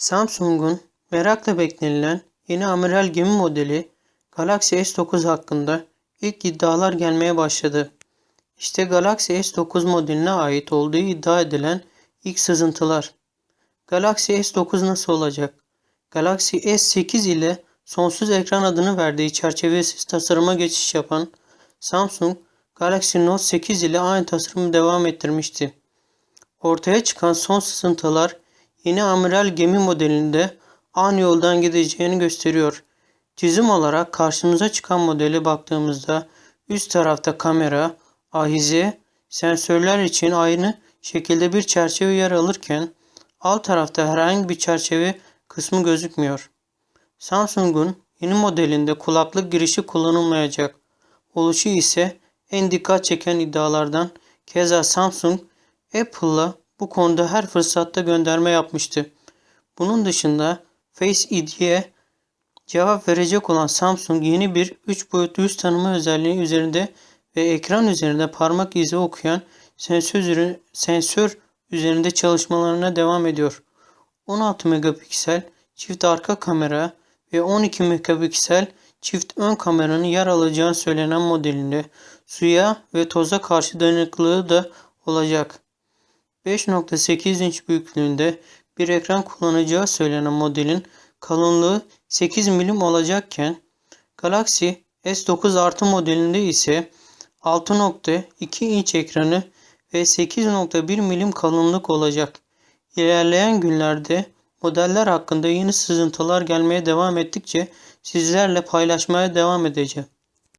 Samsung'un merakla beklenilen yeni amiral gemi modeli Galaxy S9 hakkında ilk iddialar gelmeye başladı. İşte Galaxy S9 modeline ait olduğu iddia edilen ilk sızıntılar. Galaxy S9 nasıl olacak? Galaxy S8 ile sonsuz ekran adını verdiği çerçevesiz tasarıma geçiş yapan Samsung, Galaxy Note 8 ile aynı tasarımı devam ettirmişti. Ortaya çıkan son sızıntılar yeni amiral gemi modelinde aynı yoldan gideceğini gösteriyor. Çizim olarak karşımıza çıkan modele baktığımızda üst tarafta kamera, ahize, sensörler için aynı şekilde bir çerçeve yer alırken alt tarafta herhangi bir çerçeve kısmı gözükmüyor. Samsung'un yeni modelinde kulaklık girişi kullanılmayacak. Oluşu ise en dikkat çeken iddialardan. Keza Samsung, Apple'la bu konuda her fırsatta gönderme yapmıştı. Bunun dışında Face ID'ye cevap verecek olan Samsung yeni bir 3 boyutlu yüz tanıma özelliği üzerinde ve ekran üzerinde parmak izi okuyan sensör, sensör üzerinde çalışmalarına devam ediyor. 16 megapiksel çift arka kamera ve 12 megapiksel çift ön kameranın yer alacağı söylenen modelinde suya ve toza karşı dayanıklılığı da olacak. 5.8 inç büyüklüğünde bir ekran kullanacağı söylenen modelin kalınlığı 8 milim olacakken Galaxy S9 artı modelinde ise 6.2 inç ekranı ve 8.1 milim kalınlık olacak. İlerleyen günlerde modeller hakkında yeni sızıntılar gelmeye devam ettikçe sizlerle paylaşmaya devam edeceğim.